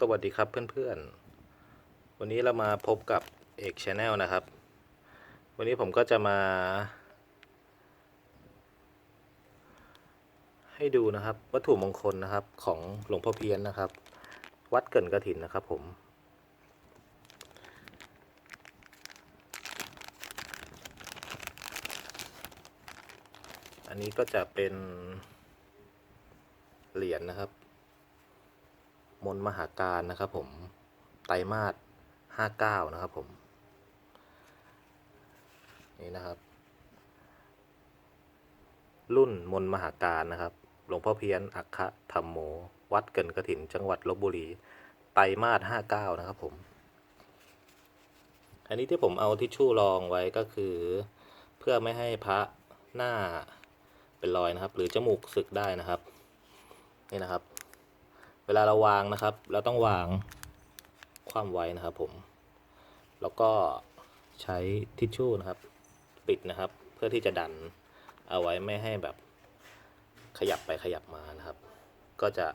สวัสดีครับเพื่อนๆ วันนี้เรามาพบกับเอกชาแนลนะครับ วันนี้ผมก็จะมา ให้ดูนะครับ วัตถุมงคลนะครับของหลวงพ่อเพี้ยนนะครับ วัดเกินกระถินนะครับผมอันนี้ก็จะเป็นเหรียญนะครับ มนมหาการนะครับผม ไตรมาสห้าเก้านะครับผม นี่นะครับ รุ่นมนมหาการนะครับ หลวงพ่อเพี้ยน อัคคะธรรมโม วัดเกินกระถิน จังหวัดลบบุรี ไตรมาสห้าเก้านะครับผม อันนี้ที่ผมเอาทิชชู่รองไว้ก็คือ เพื่อไม่ให้พระหน้าเป็นรอยนะครับ หรือจมูกสึกได้นะครับ นี่นะครับ เวลาเราวางนะครับ เราต้องวางคว่ำไว้นะครับผม แล้วก็ใช้ทิชชู่นะครับ ปิดนะครับ เพื่อที่จะดันเอาไว้ไม่ให้แบบขยับไปขยับมานะครับ ก็จะ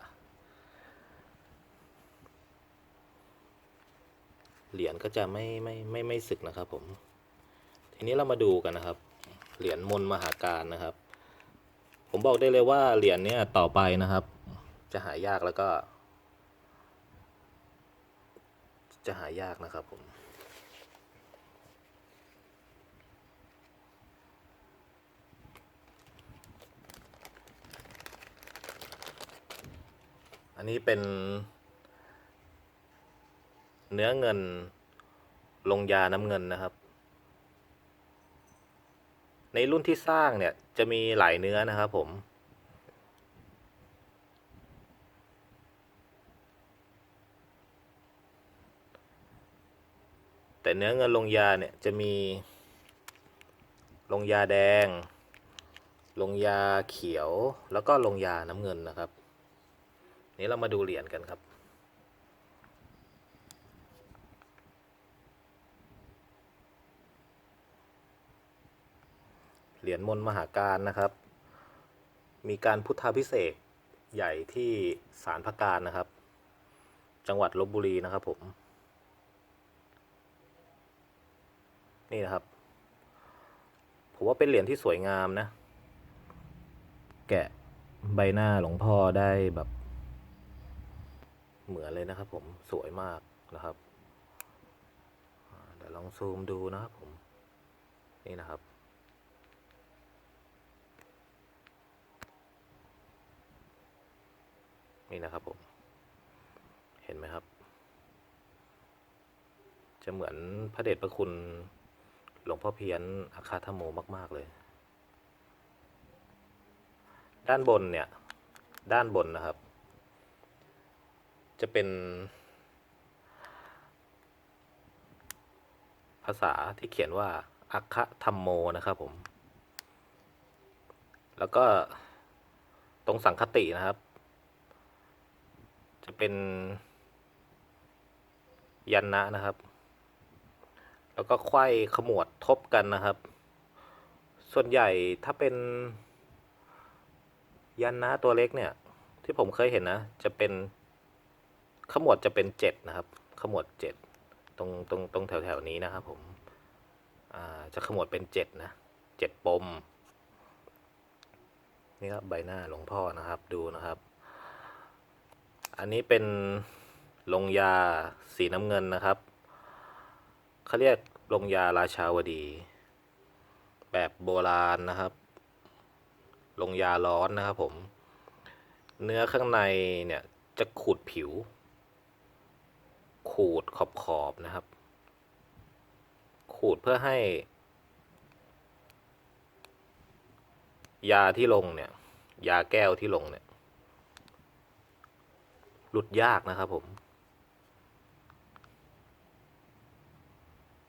เหรียญก็จะไม่ไม่ไม่ไม่สึกนะครับผม ทีนี้เรามาดูกันนะครับ เหรียญมนต์มหาการนะครับ ผมบอกได้เลยว่าเหรียญเนี้ยต่อไปนะครับ จะหายากแล้วก็ จะหายากนะครับผมอันนี้เป็น เนื้อเงินลงยาน้ำเงินนะครับ ในรุ่นที่สร้างเนี่ยจะมีหลายเนื้อนะครับผม แต่เนื้อเงินลงยาเนี่ยจะมี ลงยาแดง ลงยาเขียวแล้วก็ลงยาน้ำเงินนะครับ นี้เรามาดูเหรียญกันครับเหรียญมนมหาการนะครับ มีการพุทธาพิเศษใหญ่ที่ศาลพระการนะครับ จังหวัดลบบุรีนะครับผม นี่นะครับ ผมว่าเป็นเหรียญที่สวยงามนะ แกะใบหน้าหลวงพ่อได้แบบ เหมือนเลยนะครับ ผมสวยมากนะครับเดี๋ยวลองซูมดูนะครับผม นี่นะครับนี่นะครับผม เห็นไหมครับ จะเหมือนพระเดชพระคุณ หลวงพ่อเพี้ยนอาคาธรรมโมมาก ๆ เลย ด้านบนเนี่ย ด้านบนนะครับ จะเป็น ภาษาที่เขียนว่าอัคคะธรรมโมนะครับผม แล้วก็ตรงสังคตินะครับ จะเป็นยันนะนะครับ แล้วก็ไขว้ขมวดทบกันนะครับ ส่วนใหญ่ถ้าเป็น ยันนะตัวเล็กเนี่ย ที่ผมเคยเห็นนะ จะเป็นขมวดจะเป็นเจ็ดนะครับ ขมวดเจ็ดตรงตรงตรงแถวแถวนี้นะครับผมจะขมวดเป็นเจ็ดนะเจ็ดปม นี่ครับใบหน้าหลวงพ่อนะครับดูนะครับ อันนี้เป็นลงยาสีน้ำเงินนะครับเขาเรียก ลงยาราชาวดี แบบโบราณนะครับ ลงยาร้อนนะครับผม เนื้อข้างในเนี่ยจะขูดผิว ขูดขอบขอบนะครับ ขูดเพื่อให้ ยาที่ลงเนี่ย ยาแก้วที่ลงเนี่ย หลุดยากนะครับผม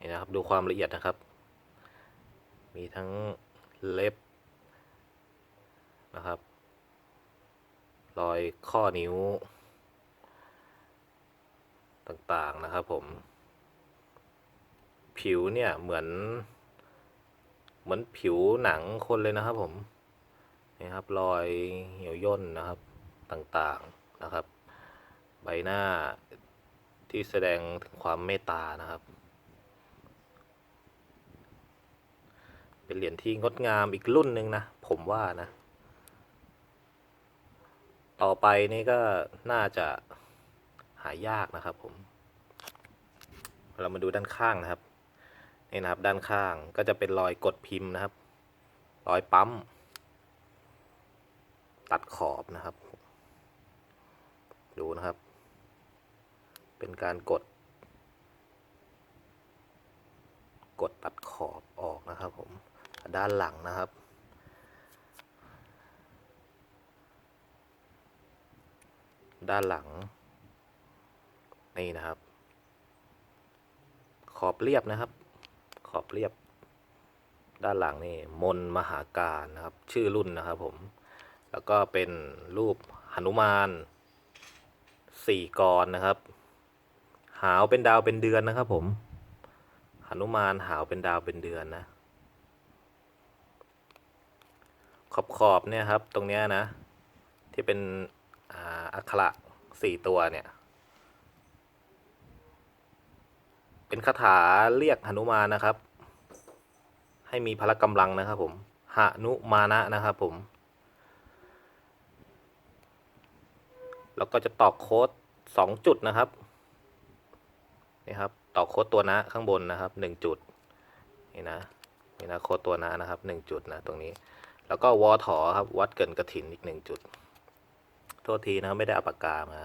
นี่นะครับดูความละเอียดนะครับ มีทั้งเล็บนะครับ รอยข้อนิ้ว ต่างๆนะครับผม ผิวเนี่ยเหมือน เหมือนผิวหนังคนเลยนะครับผมนี่ครับรอยเหี่ยวย่นนะครับต่างๆนะครับ ใบหน้าที่แสดงถึงความเมตตานะครับ เป็นเหรียญที่งดงามอีกรุ่นหนึ่งนะ ผมว่านะ ต่อไปนี่ก็น่าจะหายากนะครับผม เรามาดูด้านข้างนะครับ นี่นะครับด้านข้างก็จะเป็นรอยกดพิมพ์นะครับ รอยปั๊ม ตัดขอบนะครับ ดูนะครับ เป็นการกด กดตัดขอบออกนะครับผม ด้านหลังนะครับ ด้านหลัง นี่นะครับ ขอบเรียบนะครับ ขอบเรียบ ด้านหลังนี่มนมหาการนะครับ ชื่อรุ่นนะครับผม แล้วก็เป็นรูปหนุมานสี่กรนะครับ หาวเป็นดาวเป็นเดือนนะครับผมหนุมานหาวเป็นดาวเป็นเดือนนะ ขอบขอบเนี่ยครับ ตรงเนี้ยนะ ที่เป็นอักขระสี่ตัวเนี่ย เป็นคาถาเรียกหนุมานนะครับ ให้มีพละกำลังนะครับผมหนุมานะนะครับผม แล้วก็จะตอกโค้ดสองจุดนะครับนี่ครับตอกโค้ดตัวนะข้างบนนะครับหนึ่งจุดนี่นะนี่นะโค้ดตัวนะนะครับหนึ่งจุดนะตรงนี้ แล้วก็วอถอครับ วัดเกินกระถินอีกหนึ่งจุด โทษทีนะไม่ได้อาปากกามา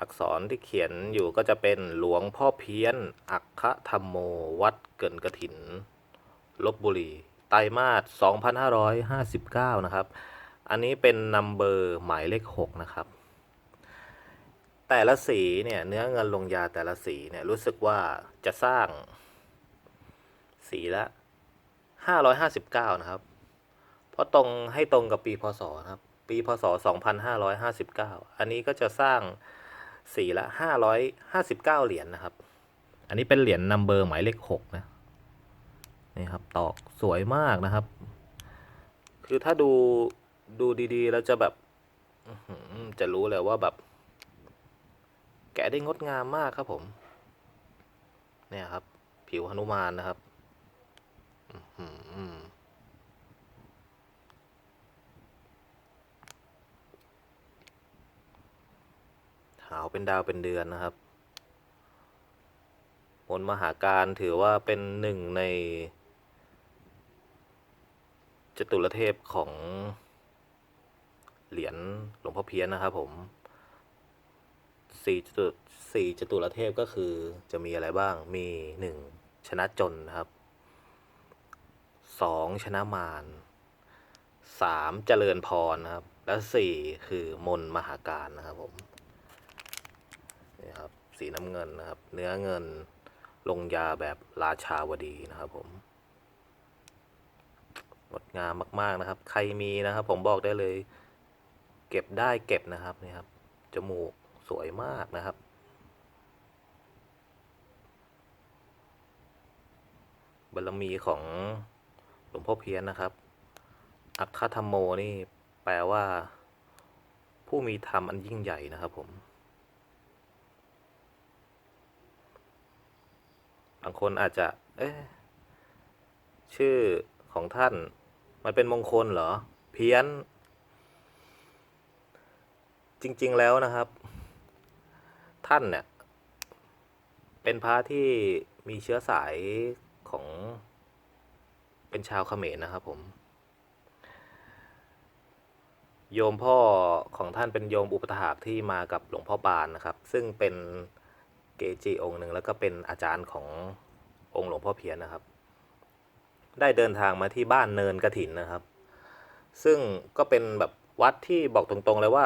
อักษรที่เขียนอยู่ก็จะเป็นหลวงพ่อเพี้ยน อักขธรรมโม วัดเกินกระถินลบบุรี ไตรมาส 2559 นะครับ อันนี้เป็นนัมเบอร์หมายเลข 6 นะครับ แต่ละสีเนี่ย เนื้อเงินลงยาแต่ละสีเนี่ย รู้สึกว่าจะสร้างสีละ 559 นะครับ เพราะตรงให้ตรงกับปีพศนะครับ ปีพศ 2559 อันนี้ก็จะสร้างสีละ 559 เหรียญนนะครับ อันนี้เป็นเหรียญนัมเบอร์หมายเลข 6 นะ นี่ครับ ตอกสวยมากนะครับ คือถ้าดูดูดีๆ แล้วจะแบบจะรู้เลยว่าแบบ แกะได้งดงามมากครับผม เนี่ยครับ ผิวหนุมานนะครับ หาวเป็นดาวเป็นเดือนนะครับมนต์มหาการถือว่าเป็นหนึ่งใน จตุรเทพของเหรียญหลวงพ่อเพี้ยนนะครับผมสี่จตุสี่จตุรเทพก็คือจะมีอะไรบ้างมีหนึ่งชนะจนนะครับ สองชนะมารสามเจริญพรนะครับ และสี่คือมนต์มหาการนะครับผมนี่ครับสีน้ำเงินนะครับ เนื้อเงินลงยาแบบราชาวดีนะครับผมงดงามมาก ๆนะครับ ใครมีนะครับ ผมบอกได้เลย เก็บได้เก็บนะครับนี่ครับจมูกสวยมากนะครับบารมีของ ลวงพ่อเพี้ยนนะครับ อัคคธรรมโมนี่แปลว่า ผู้มีธรรมอันยิ่งใหญ่นะครับผม บางคนอาจจะ เอ๊ะ ชื่อของท่าน มันเป็นมงคลเหรอ เพี้ยน จริง ๆ แล้วนะครับ ท่านเนี่ย เป็นพระที่มีเชื้อสาย เป็นชาวเขมรนะครับผม โยมพ่อของท่านเป็นโยมอุปถากที่มากับหลวงพ่อปานนะครับ ซึ่งเป็นเกจิองค์หนึ่งแล้วก็เป็นอาจารย์ขององค์หลวงพ่อเพียรนะครับ ได้เดินทางมาที่บ้านเนินกระถินนะครับ ซึ่งก็เป็นแบบวัดที่บอกตรงๆเลยว่า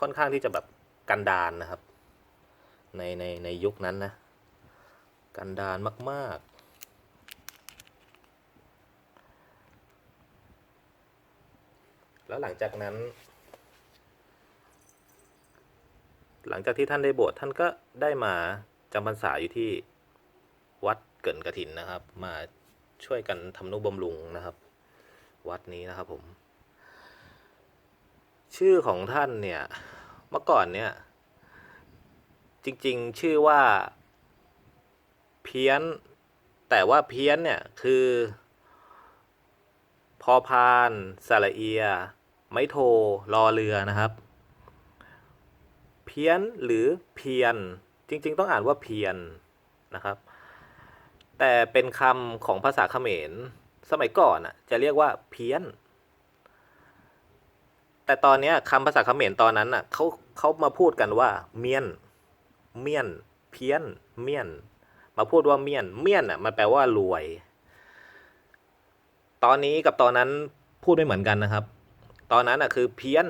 ค่อนข้างที่จะแบบกันดารนนะครับ ในในในยุคนั้นนะ กันดารมาก ๆ แล้วหลังจากนั้น หลังจากที่ท่านได้บวชท่านก็ได้มาจำพรรษาอยู่ที่วัดเกินกระถินนะครับ มาช่วยกันทำนุบำรุงนะครับ วัดนี้นะครับผม ชื่อของท่านเนี่ยเมื่อก่อนเนี่ย จริงๆชื่อว่าเพี้ยน แต่ว่าเพี้ยนเนี่ย คือ พอพานสระเอีย ไม้โทรอเรือนะครับ เพี้ยนหรือเพียน จริง ๆ ต้องอ่านว่าเพียนนะครับ แต่เป็นคำของภาษาเขมร สมัยก่อนอะจะเรียกว่าเพี้ยน แต่ตอนนี้คำภาษาเขมรตอนนั้นอะเขาเขามาพูดกันว่า เมียน เมียน เพี้ยน เมียน มาพูดว่าเมียน เมียนอะมันแปลว่ารวย ตอนนี้กับตอนนั้นพูดไม่เหมือนกันนะครับ ตอนนั้นอะคือเพี้ยน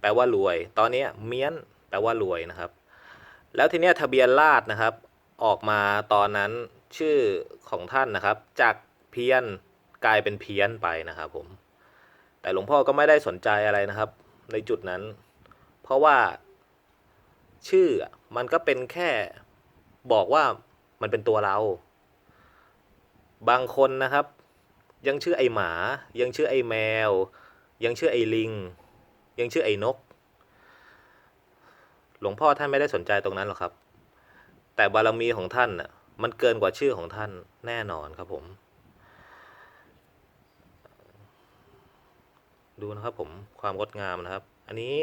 แปลว่ารวย ตอนนี้เมียนแปลว่ารวยนะครับ แล้วทีเนี้ยทะเบียนราษนะครับ ออกมาตอนนั้นชื่อของท่านนะครับ จากเพี้ยนกลายเป็นเพี้ยนไปนะครับผม แต่หลวงพ่อก็ไม่ได้สนใจอะไรนะครับ ในจุดนั้น เพราะว่าชื่อมันก็เป็นแค่บอกว่ามันเป็นตัวเรา บางคนนะครับ ยังชื่อไอหมา ยังชื่อไอแมว ยังชื่อไอลิง ยังชื่อไอนก หลวงพ่อท่านไม่ได้สนใจตรงนั้นหรอกครับ แต่บารมีของท่านน่ะมันเกินกว่าชื่อของท่านแน่นอนครับผม ดูนะครับผมความงดงามนะครับ อันนี้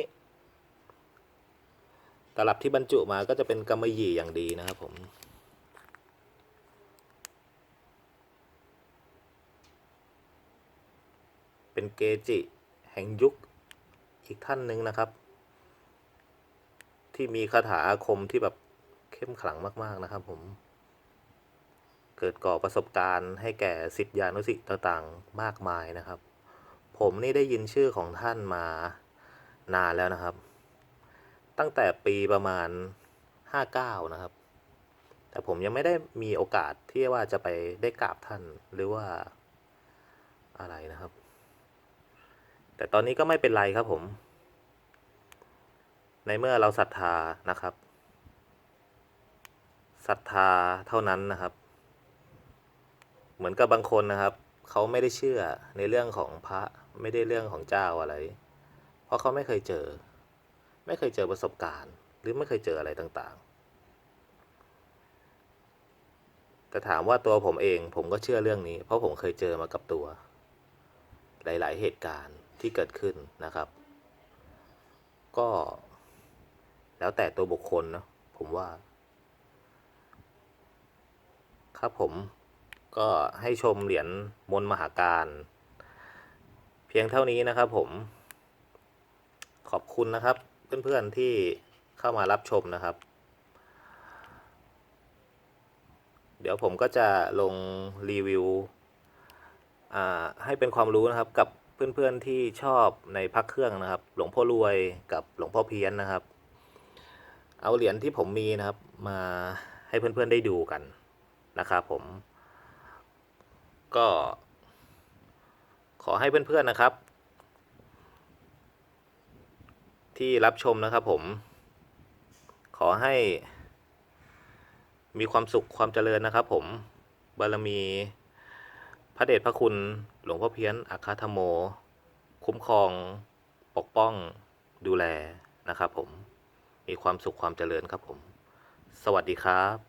ตลับที่บรรจุมาก็จะเป็นกำมะหยี่อย่างดีนะครับผมเป็นเกจิ ห่งยุคอีกท่านหนึ่งนะครับ ที่มีคาถาอาคมที่แบบเข้มขลังมาก ๆนะครับ ผม เกิดก่อประสบการณ์ให้แก่สิทธิานุสิทธิ์ต่างๆมากมายนะครับ ผมนี่ได้ยินชื่อของท่านมานานแล้วนะครับ ตั้งแต่ปีประมาณ 59 นะครับ แต่ผมยังไม่ได้มีโอกาสที่ว่าจะไปได้กราบท่านหรือว่าอะไรนะครับ แต่ตอนนี้ก็ไม่เป็นไรครับผม ในเมื่อเราศรัทธานะครับศรัทธาเท่านั้นนะครับ เหมือนกับบางคนนะครับ เขาไม่ได้เชื่อในเรื่องของพระไม่ได้เรื่องของเจ้าอะไร เพราะเขาไม่เคยเจอ ไม่เคยเจอประสบการณ์ หรือไม่เคยเจออะไรต่างๆ แต่ถามว่าตัวผมเองผมก็เชื่อเรื่องนี้ เพราะผมเคยเจอมากับตัว หลาย ๆ เหตุการณ์ ที่เกิดขึ้นนะครับ ก็แล้วแต่ตัวบุคคลนะผมว่า ครับผมก็ให้ชมเหรียญมนต์มหาการ เพียงเท่านี้นะครับผม ขอบคุณนะครับ เพื่อนๆที่เข้ามารับชมนะครับ เดี๋ยวผมก็จะลงรีวิวให้เป็นความรู้นะครับกับ เพื่อนๆที่ชอบในพักเครื่องนะครับ หลวงพ่อรวยกับหลวงพ่อเพี้ยนนะครับ เอาเหรียญที่ผมมีนะครับ มาให้เพื่อนๆได้ดูกันนะครับผม ก็ขอให้เพื่อนๆนะครับ ที่รับชมนะครับผม ขอให้มีความสุขความเจริญนะครับผมบารมีพระเดชพระคุณ ลวงพ่อเพี้ยนอาคาธโม คุ้มครองปกป้องดูแลนะครับผมมีความสุขความเจริญครับผม สวัสดีครับ